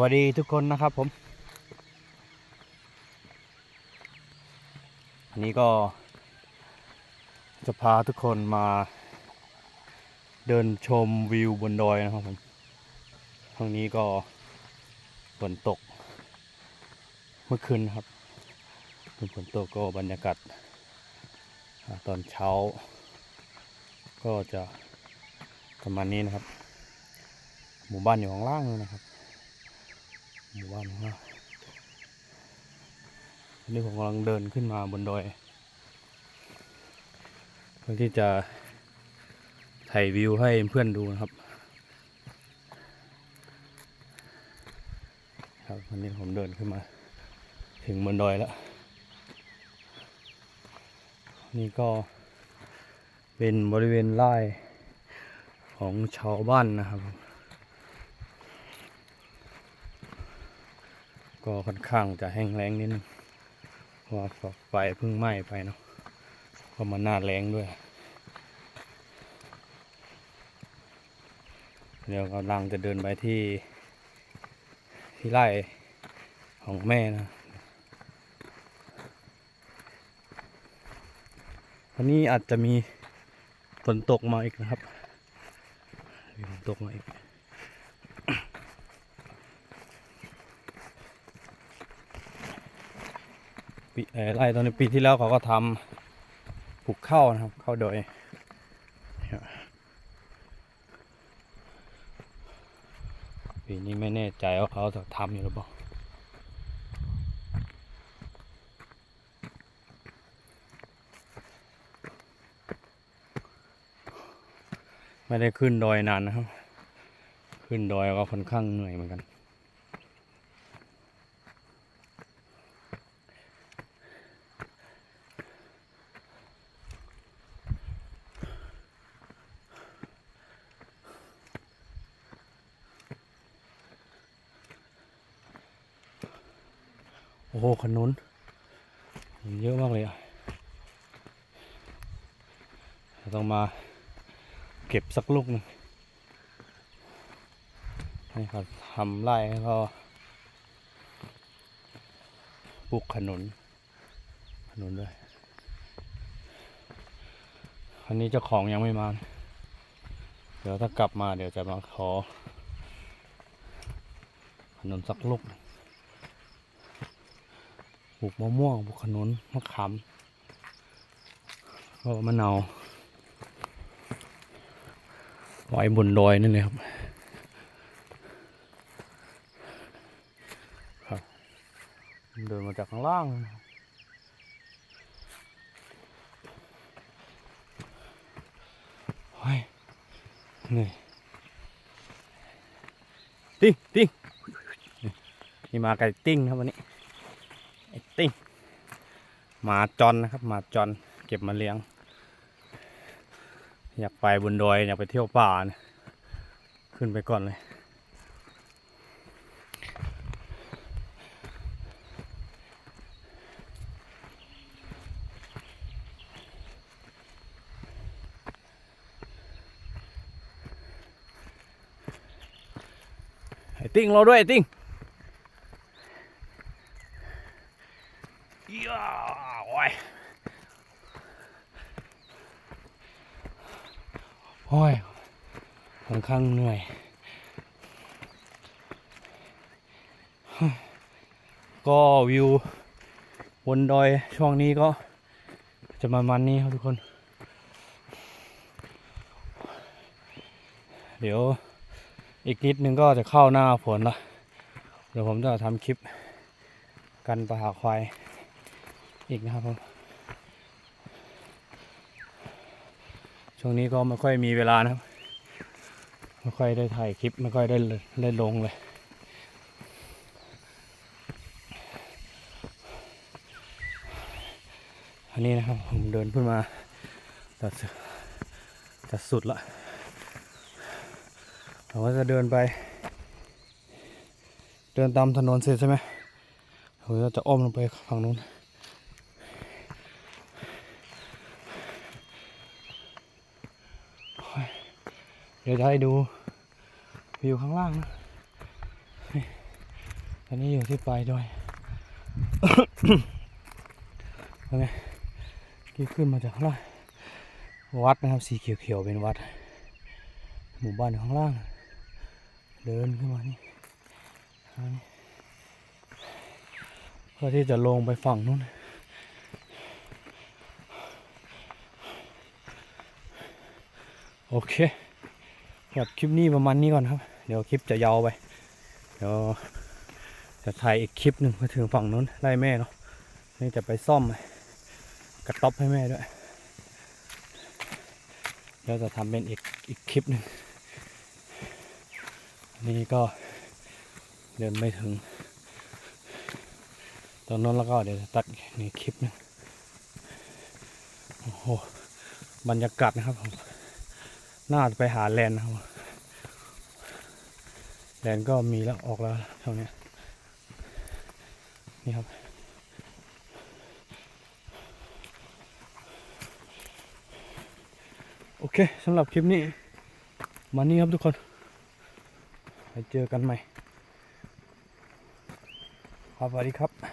วัสดีทุกคนนะครับผมอันนี้ก็จะพาทุกคนมาเดินชมวิวบนดอยนะครับผมทางนี้ก็ฝนตกเมื่อคืนครับเป็นฝนตกก็บรรยากาศตอนเช้า ก็จะประมาณนี้นะครับ หมู่บ้านอยู่ข้างล่างเลยนะครับ หมู่บ้านข้างล่างอันนี้ผมกำลังเดินขึ้นมาบนดอยเพื่อที่จะถ่ายวิวให้เพื่อนดูนะครับ ครับวันนี้ผมเดินขึ้นมา ถึงบนดอยแล้ว นี่ก็เป็นบริเวณไร่ของชาวบ้านนะครับ ก็ค่อนข้างจะแห้งแล้งนิดนึงเพราะว่าไฟเพิ่งไหม้ไปเนาะก็มันหน้าแรงด้วย เดี๋ยวกำลังจะเดินไปที่ ที่ไร่ของแม่นะวันนี้อาจจะมีฝนตกมาอีกนะครับ มีฝนตกมาอีก ปีไร่ตอนนี้ปีที่แล้วเขาก็ทำปลูกข้าวนะครับข้าวโดยเนี่ยปีนี้ไม่แน่ใจว่าเขาจะทำอยู่หรือเปล่าไม่ได้ขึ้นดอยนานนะครับ ขึ้นดอยก็ค่อนข้างเหนื่อยเหมือนกัน โอ้โหขนุนเยอะมากเลยอะต้องมาเก็บสักลูกหนึงให้เขาทำไร่ให้เขาปลูกขนุนขนุนด้วยอันนี้เจ้าของยังไม่มา เดี๋ยวถ้ากลับมาเดี๋ยวจะมาขอขนุนสักลูกนึง ลูกมะม่วงปลูกขนุนมะขามก็มะนาวไว้บนดอยนั่นเลยครับครับเดินมาจากข้างล่างเฮ้ยนี่ติ้งติ้งนี่มาไก่ติ้งครับวันนี้ ไอติ้งหมาจอนนะครับหมาจอนเก็บมาเลี้ยง อยากไปบนดอยอยากไปเที่ยวป่านะขึ้นไปก่อนเลยไอ้ติ้งเราด้วยไอ้ติ้ง ย่าโอ้ย โอ้ยค่อนข้างเหนื่อยก็วิวบนดอยช่วงนี้ก็จะมามันนี้ครับทุกคน เดี๋ยวอีกนิดนึงก็จะเข้าหน้าฝนละเดี๋ยวผมจะทำคลิปกันปลาหาควายอีกนะครับผม ช่วงนี้ก็ไม่ค่อยมีเวลานะครับ ไม่ค่อยได้ถ่ายคลิปไม่ค่อยได้เลยได้ลงเลย อันนี้นะครับผมเดินขึ้นมาจะสุดจะสุดละเราก็จะเดินไป เดินตามถนนเสร็จใช่ไหมเราก็จะอ้อมลงไปฝั่งนู้น เดี๋ยวจะให้ดูวิวข้างล่างนะนี่อนนี้อยู่ที่ปลายดอยเป็นไงที่ขึ้นมาจากข้างล่าง วัดนะครับสีเขียวๆเป็นวัด หมู่บ้านอยู่ข้างล่าง เดินขึ้นมานี่เพื่อที่จะลงไปฝั่งนู้นโอเค ครับคลิปนี้ประมาณนี้ก่อนครับ เดี๋ยวคลิปจะยาวไป เดี๋ยวจะถ่ายอีกคลิปหนึ่งมาถึงฝั่งนู้นไล่แม่เนาะนี่จะไปซ่อมกระต๊อบให้แม่ด้วยแล้วจะทำเป็นอีกอีกคลิปหนึ่งนนี่ก็เดินไม่ถึงตอนนั้นแล้วก็เดี๋ยวจะตัดในคลิปหนึงโอ้โหบรรยากาศนะครับผม น่าจะไปหาแลนนะครับแลนก็มีแล้วออกแล้วเท่านี้นี่ครับ โอเคสำหรับคลิปนี้ มานี่ครับทุกคนไปเจอกันใหม่ครับสวัสดีครับ